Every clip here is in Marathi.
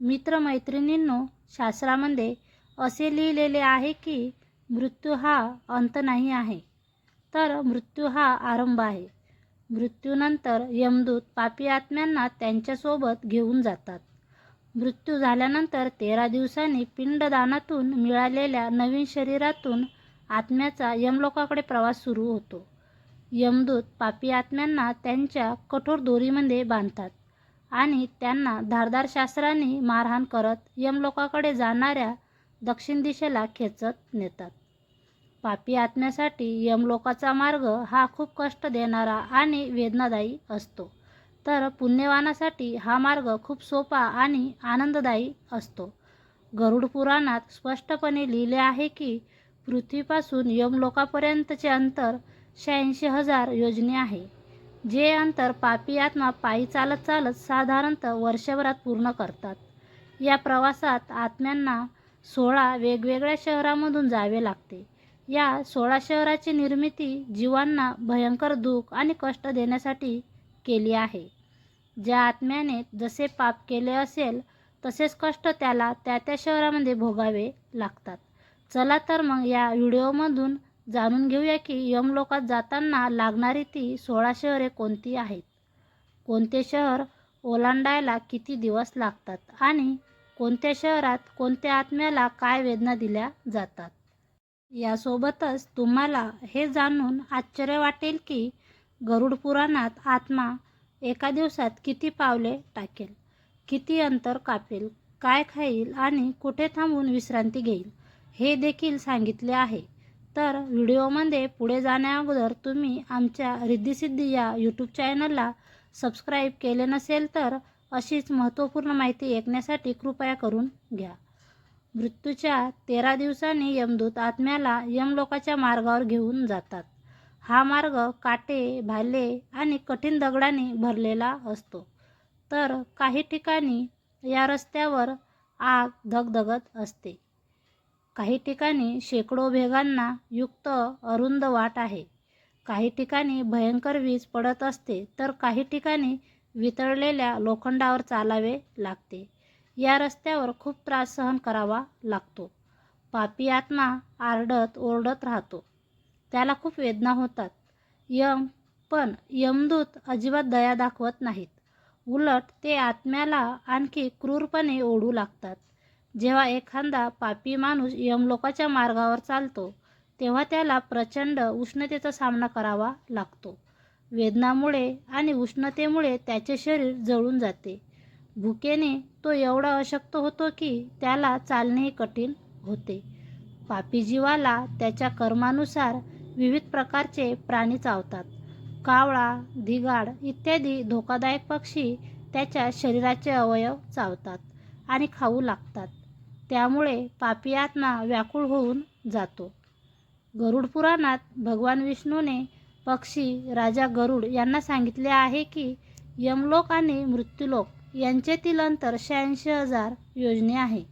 मित्रमैत्रिणींनो शास्त्रामध्ये असे लिहिलेले आहे की मृत्यू हा अंत नाही आहे तर मृत्यू हा आरंभ आहे. मृत्यूनंतर यमदूत पापी आत्म्यांना त्यांच्यासोबत घेऊन जातात. मृत्यू झाल्यानंतर तेरा दिवसांनी पिंडदानातून मिळालेल्या नवीन शरीरातून आत्म्याचा यमलोकाकडे प्रवास सुरू होतो. यमदूत पापी आत्म्यांना त्यांच्या कठोर दोरीमध्ये बांधतात. आणि त्यांना धारदार शास्त्रांनी मारहाण करत यमलोकाकडे जाणाऱ्या दक्षिण दिशेला खेचत नेतात. पापी आत्म्यासाठी यमलोकाचा मार्ग हा खूप कष्ट देणारा आणि वेदनादायी असतो. तर पुण्यवानासाठी हा मार्ग खूप सोपा आणि आनंददायी असतो. गरुड पुराणात स्पष्टपणे लिहिले आहे की पृथ्वीपासून यमलोकापर्यंतचे अंतर शहाऐंशी हजार योजने आहे. जे अंतर पापी आत्मा पायी चालत चालत साधारणतः वर्षभरात पूर्ण करतात. या प्रवासात आत्म्यांना सोळा वेगवेगळ्या शहरामधून जावे लागते. या सोळा शहराची निर्मिती जीवांना भयंकर दुःख आणि कष्ट देण्यासाठी केली आहे. ज्या आत्म्याने जसे पाप केले असेल तसेच कष्ट त्याला त्या त्या शहरामध्ये भोगावे लागतात. चला तर मग या व्हिडिओमधून जाणून घेऊया की यमलोकात जाताना लागणारी ती सोळा शहरे कोणती आहेत? कोणते शहर ओलांडायला किती दिवस लागतात? आणि कोणत्या शहरात कोणत्या आत्म्याला काय वेदना दिल्या जातात? यासोबतच तुम्हाला हे जाणून आश्चर्य वाटेल की गरुड पुराणात आत्मा एका दिवसात किती पावले टाकेल? किती अंतर कापेल? काय खाईल? आणि कुठे थांबून विश्रांती घेईल? हे देखील सांगितले आहे. तर व्हिडिओमध्ये पुढे जाण्याअगोदर तुम्ही आमच्या रिद्धिसिद्धी या यूट्यूब चॅनलला सबस्क्राईब केले नसेल तर अशीच महत्त्वपूर्ण माहिती ऐकण्यासाठी कृपया करून घ्या. मृत्यूच्या तेरा दिवसांनी यमदूत आत्म्याला यमलोकाच्या मार्गावर घेऊन जातात. हा मार्ग काटे भाले आणि कठीण दगडांनी भरलेला असतो. तर काही ठिकाणी या रस्त्यावर आग धगधगत असते. काही ठिकाणी शेकडो भेगांना युक्त अरुंद वाट आहे. काही ठिकाणी भयंकर वीज पडत असते तर काही ठिकाणी वितळलेल्या लोखंडावर चालावे लागते. या रस्त्यावर खूप त्रास सहन करावा लागतो. पापी आत्मा आरडत ओरडत राहतो. त्याला खूप वेदना होतात. यम पण यमदूत अजिबात दया दाखवत नाहीत. उलट ते आत्म्याला आणखी क्रूरपणे ओढू लागतात. जेव्हा एखादा पापी माणूस यमलोकाच्या मार्गावर चालतो तेव्हा त्याला प्रचंड उष्णतेचा सामना करावा लागतो. वेदनामुळे आणि उष्णतेमुळे त्याचे शरीर जळून जाते. भुकेने तो एवढा अशक्त होतो की त्याला चालणेही कठीण होते. पापी जीवाला त्याच्या कर्मानुसार विविध प्रकारचे प्राणी चावतात. कावळा धिगाड इत्यादी धोकादायक पक्षी त्याच्या शरीराचे अवयव चावतात आणि खाऊ लागतात. त्यामुळे पापी आत्मा व्याकुळ होऊन जातो. गरुड पुराणात भगवान विष्णूने पक्षी राजा गरुड यांना सांगितले आहे की यमलोक आणि मृत्यूलोक यांच्यातील अंतर शहाऐंशी हजार योजने आहे.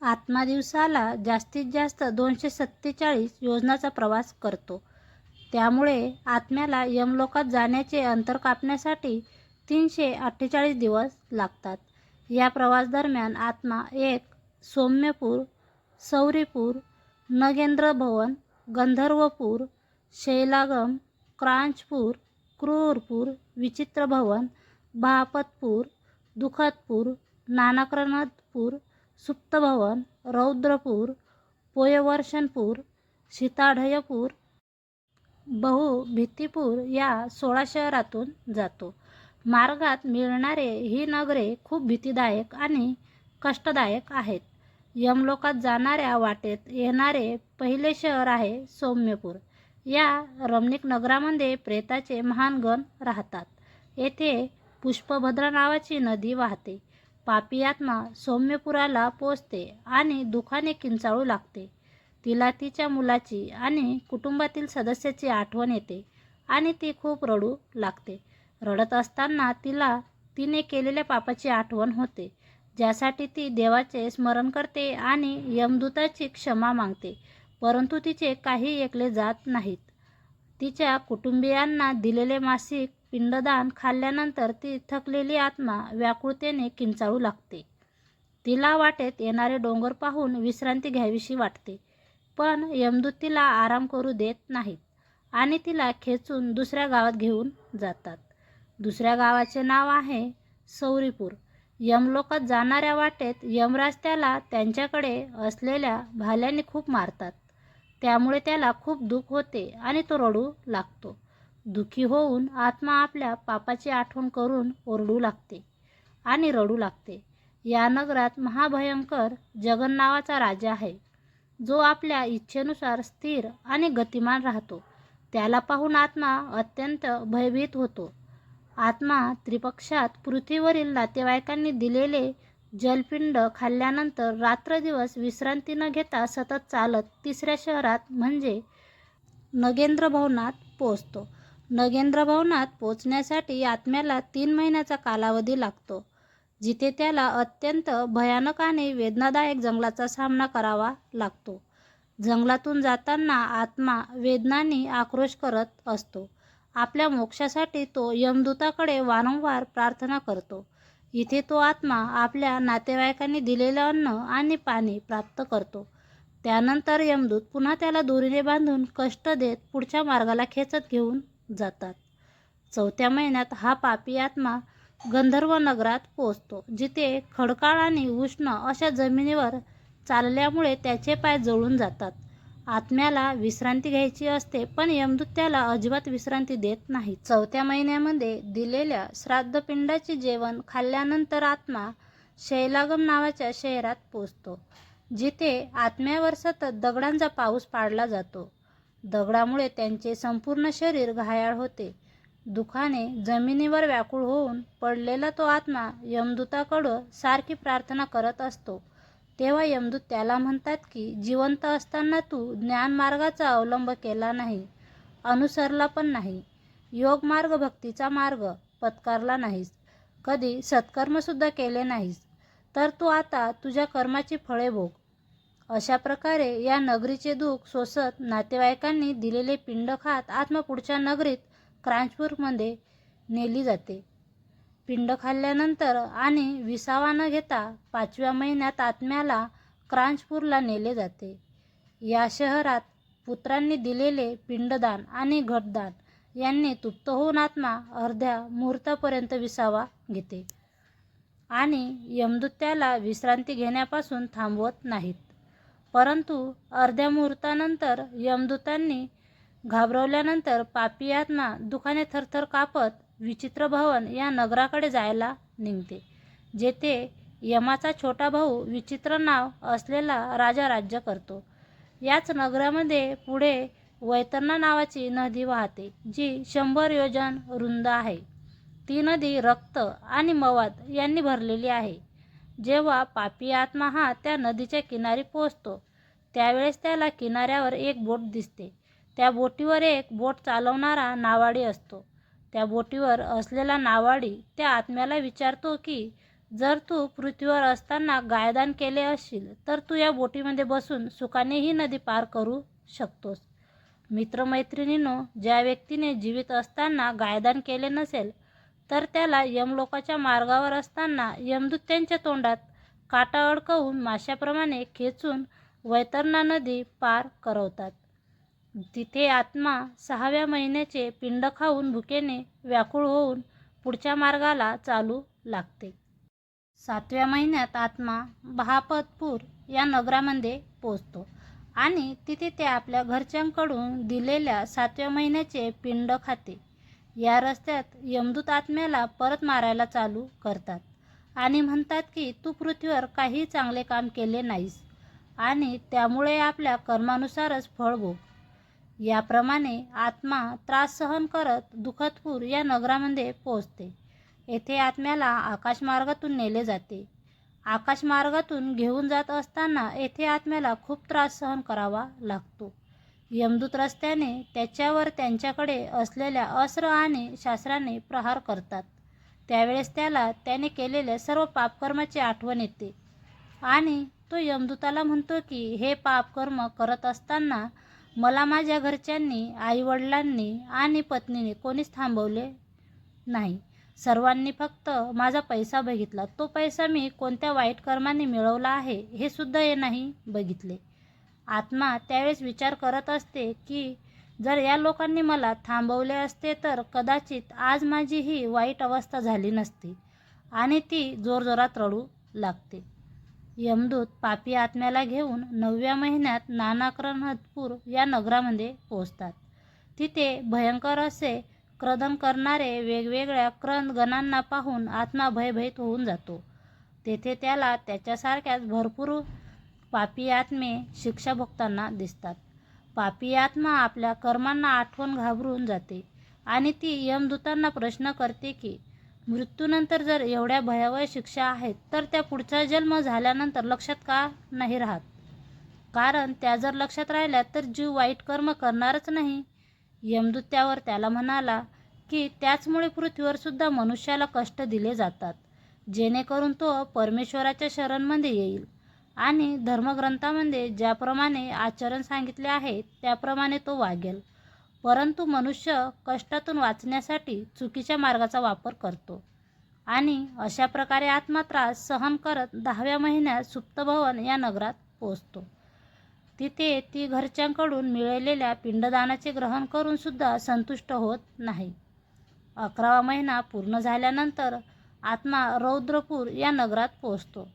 आत्मा दिवसाला जास्तीत जास्त दोनशे सत्तेचाळीस योजनाचा प्रवास करतो. त्यामुळे आत्म्याला यमलोकात जाण्याचे अंतर कापण्यासाठी तीनशे अठ्ठेचाळीस दिवस लागतात. या प्रवास दरम्यान आत्मा एक सौम्यपूर सौरीपूर नगेंद्र भवन गंधर्वपूर शैलागम क्रांचपूर क्रूरपूर विचित्र भवन बहापतपूर दुखतपूर नानाकरणपूर सुप्तभवन रौद्रपूर पोयवर्षणपूर सीताढयपूर बहुभित्तिपूर या सोळा शहरातून जातो. मार्गात मिळणारे ही नगरे खूप भीतीदायक आणि कष्टदायक आहेत. यमलोकात जाणाऱ्या वाटेत येणारे पहिले शहर आहे सौम्यपूर. या रमणीक नगरामध्ये प्रेताचे महान गण राहतात. येथे पुष्पभद्रा नावाची नदी वाहते. पापी आत्मा सौम्यपुराला पोचते आणि दुखाने किंचाळू लागते. तिला तिच्या मुलाची आणि कुटुंबातील सदस्याची आठवण येते आणि ती खूप रडू लागते. रडत असताना तिला तिने केलेल्या पापाची आठवण होते. ज्यासाठी ती देवाचे स्मरण करते आणि यमदूताची क्षमा मागते परंतु तिचे काही ऐकले जात नाहीत. तिच्या कुटुंबियांना दिलेले मासिक पिंडदान खाल्ल्यानंतर ती थकलेली आत्मा व्याकुळतेने किंचाळू लागते. तिला वाटेत येणारे डोंगर पाहून विश्रांती घ्यावीशी वाटते पण यमदूत तिला आराम करू देत नाहीत आणि तिला खेचून दुसऱ्या गावात घेऊन जातात. दुसऱ्या गावाचे नाव आहे सौरीपूर. यमलोकात जाणाऱ्या वाटेत यमराज त्याला त्यांच्याकडे असलेल्या भाल्याने खूप मारतात. त्यामुळे त्याला खूप दुःख होते आणि तो रडू लागतो. दुःखी होऊन आत्मा आपल्या पापाची आठवण करून ओरडू लागते आणि रडू लागते. या नगरात महाभयंकर जगन नावाचा राजा आहे. जो आपल्या इच्छेनुसार स्थिर आणि गतिमान राहतो. त्याला पाहून आत्मा अत्यंत भयभीत होतो. आत्मा त्रिपक्षात पृथ्वीवरील नातेवाईकांनी दिलेले जलपिंड खाल्ल्यानंतर रात्रदिवस विश्रांती न घेता सतत चालत तिसऱ्या शहरात म्हणजे नगेंद्र भवनात पोचतो नगेंद्र भवनात पोचण्यासाठी आत्म्याला तीन महिन्याचा कालावधी लागतो. जिथे त्याला अत्यंत भयानक आणि वेदनादायक जंगलाचा सामना करावा लागतो. जंगलातून जाताना आत्मा वेदनांनी आक्रोश करत असतो. आपल्या मोक्षासाठी तो यमदूताकडे वारंवार प्रार्थना करतो. इथे तो आत्मा आपल्या नातेवाईकांनी दिलेलं अन्न आणि पाणी प्राप्त करतो. त्यानंतर यमदूत पुन्हा त्याला दोरीने बांधून कष्ट देत पुढच्या मार्गाला खेचत घेऊन जातात. चौथ्या महिन्यात हा पापी आत्मा गंधर्व नगरात पोचतो जिथे खडकाळ आणि उष्ण अशा जमिनीवर चालल्यामुळे त्याचे पाय जळून जातात. आत्म्याला विश्रांती घ्यायची असते पण यमदूत त्याला अजिबात विश्रांती देत नाही. चौथ्या महिन्यामध्ये दिलेल्या श्राद्धपिंडाचे जेवण खाल्ल्यानंतर आत्मा शैलागम नावाच्या शहरात पोचतो जिथे आत्म्यावर सतत दगडांचा पाऊस पाडला जातो. दगडामुळे त्यांचे संपूर्ण शरीर घायाळ होते. दुखाने जमिनीवर व्याकुळ होऊन पडलेला तो आत्मा यमदूताकडं सारखी प्रार्थना करत असतो. तेव्हा यमदूत त्याला म्हणतात की जिवंत असताना तू ज्ञानमार्गाचा अवलंब केला नाही अनुसरला पण नाही योग मार्ग भक्तीचा मार्ग पत्कारला नाहीस कधी सत्कर्मसुद्धा केले नाहीस तर तू आता तुझ्या कर्माची फळे भोग. अशा प्रकारे या नगरीचे दुःख सोसत नातेवाईकांनी दिलेले पिंड खात आत्मा पुढच्या नगरीत क्रांचपूरमध्ये नेली जाते. पिंड खाल्ल्यानंतर आणि विसावा न घेता पाचव्या महिन्यात आत्म्याला क्रांचपूरला नेले जाते. या शहरात पुत्रांनी दिलेले पिंडदान आणि घटदान यांनी तृप्त होऊन आत्मा अर्ध्या मुहूर्तापर्यंत विसावा घेते आणि यमदूत त्याला विश्रांती घेण्यापासून थांबवत नाहीत. परंतु अर्ध्या मुहूर्तानंतर यमदूतांनी घाबरवल्यानंतर पापी आत्मा दुखाने थरथर कापत विचित्र भवन या नगराकडे जायला निघते जेथे यमाचा छोटा भाऊ विचित्र नाव असलेला राजा राज्य करतो. याच नगरामध्ये पुढे वैतरणा नावाची नदी वाहते जी शंभर योजन रुंद आहे. ती नदी रक्त आणि मवाद यांनी भरलेली आहे. जेव्हा पापी आत्मा हा त्या नदीच्या किनारी पोहोचतो त्यावेळेस त्याला किनाऱ्यावर एक बोट दिसते. त्या बोटीवर एक बोट चालवणारा नावाडी असतो. त्या बोटीवर असलेला नावाडी त्या आत्म्याला विचारतो की जर तू पृथ्वीवर असताना गायदान केले असशील तर तू या बोटीमध्ये बसून सुखाने ही नदी पार करू शकतोस. मित्रमैत्रिणींनो ज्या व्यक्तीने जीवित असताना गायदान केले नसेल तर त्याला यमलोकाच्या मार्गावर असताना यमदूत त्यांच्या तोंडात काटा अडकवून माशाप्रमाणे खेचून वैतरणा नदी पार करवतात. तिथे आत्मा सहाव्या महिन्याचे पिंड खाऊन भुकेने व्याकुळ होऊन पुढच्या मार्गाला चालू लागते. सातव्या महिन्यात आत्मा बहापतपूर या नगरामध्ये पोचतो आणि तिथे ते आपल्या घरच्यांकडून दिलेल्या सातव्या महिन्याचे पिंड खाते. या रस्त्यात यमदूत आत्म्याला परत मारायला चालू करतात आणि म्हणतात की तू पृथ्वीवर काही चांगले काम केले नाहीस आणि त्यामुळे आपल्या कर्मानुसारच फळ भोग याप्रमाणे आत्मा त्रास सहन करत दुखतपूर या नगरामध्ये पोचते येथे आत्म्याला आकाशमार्गातून नेले जाते. आकाशमार्गातून घेऊन जात असताना येथे आत्म्याला खूप त्रास सहन करावा लागतो. यमदूत रस्त्याने त्याच्यावर त्यांच्याकडे असलेल्या अस्त्र आणि शास्त्राने प्रहार करतात. त्यावेळेस त्याला त्याने केलेल्या सर्व पापकर्माची आठवण येते. आणि तो यमदूताला म्हणतो की हे पापकर्म करत असताना मला माझ्या घरच्यांनी आईवडिलांनी आणि पत्नीने कोणीच थांबवले नाही. सर्वांनी फक्त माझा पैसा बघितला. तो पैसा मी कोणत्या वाईट कर्माने मिळवला आहे हे सुद्धा हे नाही बघितले. आत्मा त्यावेळेस विचार करत असते की जर या लोकांनी मला थांबवले असते तर कदाचित आज माझी ही वाईट अवस्था झाली नसती आणि ती जोरजोरात रडू लागते. यमदूत पापी आत्म्याला घेऊन नवव्या महिन्यात नानाकरणपूर या नगरामध्ये पोहोचतात. तिथे भयंकर असे क्रदन करणारे वेगवेगळ्या क्रंद गणांना पाहून आत्मा भयभीत होऊन जातो. तेथे त्याला त्याच्यासारख्याच भरपूर पापी आत्मे शिक्षा भोगताना दिसतात. पापी आत्मा आपल्या कर्मांना आठवण घाबरून जाते आणि ती यमदूतांना प्रश्न करते की मृत्यूनंतर जर एवढ्या भयावह शिक्षा आहेत तर त्या पुढचा जन्म झाल्यानंतर लक्षात का नाही राहत? कारण त्या जर लक्षात राहिल्या तर जीव वाईट कर्म करणारच नाही. यमदूत त्यावर त्याला म्हणाला की त्याचमुळे पृथ्वीवर सुद्धा मनुष्याला कष्ट दिले जातात जेणेकरून तो परमेश्वराच्या शरणमध्ये येईल. आणि धर्मग्रंथामध्ये ज्याप्रमाणे आचरण सांगितले आहे त्याप्रमाणे तो वागेल. परंतु मनुष्य कष्टातून वाचण्यासाठी चुकीच्या मार्गाचा वापर करतो. आणि अशा प्रकारे आत्मा त्रास सहन करत दहाव्या महिन्यात सुप्तभवन या नगरात पोचतो तिथे ती घरच्यांकडून मिळालेल्या पिंडदानाचे ग्रहण करूनसुद्धा संतुष्ट होत नाही. अकरावा महिना पूर्ण झाल्यानंतर आत्मा रौद्रपूर या नगरात पोचतो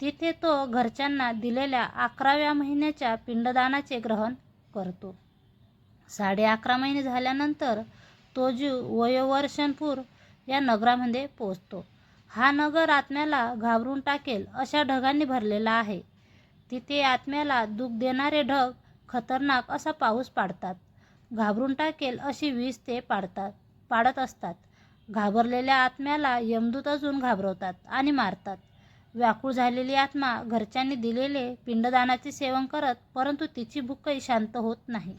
तिथे तो घरच्यांना दिलेल्या अकराव्या महिन्याच्या पिंडदानाचे ग्रहण करतो. साडे अकरा महिने झाल्यानंतर तो जीव वयोवर्षणपूर या नगरामध्ये पोचतो हा नगर आत्म्याला घाबरून टाकेल अशा ढगांनी भरलेला आहे. तिथे आत्म्याला दुःख देणारे ढग खतरनाक असा पाऊस पाडतात. घाबरून टाकेल अशी वीज ते पाडतात पाडत असतात. घाबरलेल्या आत्म्याला यमदूत अजून घाबरवतात आणि मारतात. व्याकुळ झालेली आत्मा घरच्यांनी दिलेले पिंडदानाचे सेवन करत परंतु तिची भूकही शांत होत नाही.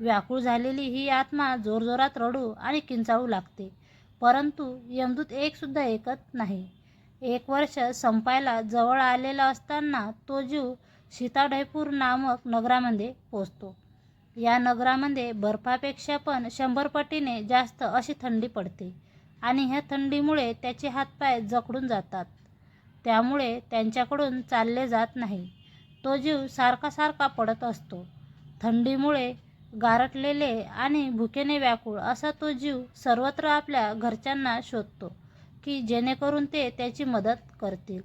व्याकुळ झालेली ही आत्मा जोरजोरात रडू आणि किंचाळू लागते. परंतु यमदूत एकसुद्धा ऐकत नाही. एक वर्ष संपायला जवळ आलेला असताना तो जीव सीताढयपूर नामक नगरामध्ये पोचतो. या नगरामध्ये बर्फापेक्षा पण शंभर पटीने जास्त अशी थंडी पडते आणि ह्या थंडीमुळे त्याचे हातपाय जखडून जातात. त्यामुळे त्यांच्याकडून चालले जात नाही. तो जीव सारखा सारखा पडत असतो. थंडीमुळे गारटलेले आणि भुकेने व्याकुळ असा तो जीव सर्वत्र आपल्या घरच्यांना शोधतो की जेणेकरून ते त्याची मदत करतील.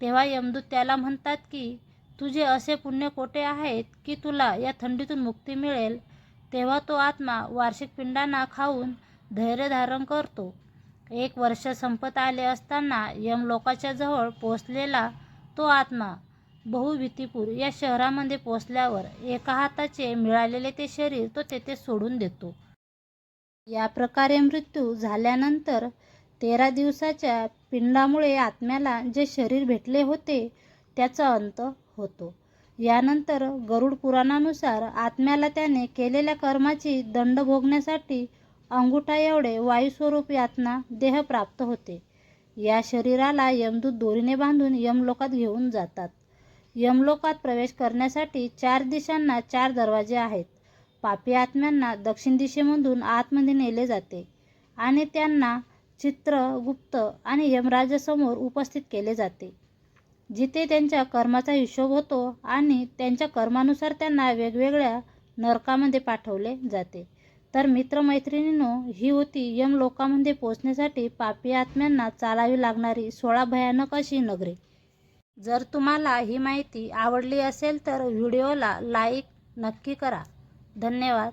तेव्हा यमदूत त्याला म्हणतात की तुझे असे पुण्य कोटे आहेत की तुला या थंडीतून मुक्ती मिळेल? तेव्हा तो आत्मा वार्षिक पिंडांना खाऊन धैर्य धारण करतो. एक वर्ष संपत आले असताना यमलोकाच्या जवळ पोचलेला तो आत्मा बहुवितीपूर या शहरामध्ये पोचल्यावर एका हाताचे मिळालेले ते शरीर तो तेथे सोडून देतो. या प्रकारे मृत्यू झाल्यानंतर तेरा दिवसाच्या पिंडामुळे आत्म्याला जे शरीर भेटले होते त्याचा अंत होतो. यानंतर गरुड पुराणानुसार आत्म्याला त्याने केलेल्या कर्माची दंड भोगण्यासाठी अंगुठा एवढे वायुस्वरूप यातना देह प्राप्त होते. या शरीराला यमदूत दोरीने बांधून यमलोकात घेऊन जातात. यमलोकात प्रवेश करण्यासाठी चार दिशांना चार दरवाजे आहेत. पापी आत्म्यांना दक्षिण दिशेमधून आतमध्ये नेले जाते आणि त्यांना चित्रगुप्त आणि यमराजासमोर उपस्थित केले जाते. जिथे त्यांच्या कर्माचा हिशोब होतो आणि त्यांच्या कर्मानुसार त्यांना वेगवेगळ्या नरकामध्ये पाठवले जाते. तर मित्रमैत्रिणींनो ही होती यमलोकामध्ये पोचण्यासाठी पापी आत्म्यांना चालावी लागणारी सोळा भयानक अशी नगरे. जर तुम्हाला ही माहिती आवडली असेल तर व्हिडिओला लाईक नक्की करा. धन्यवाद.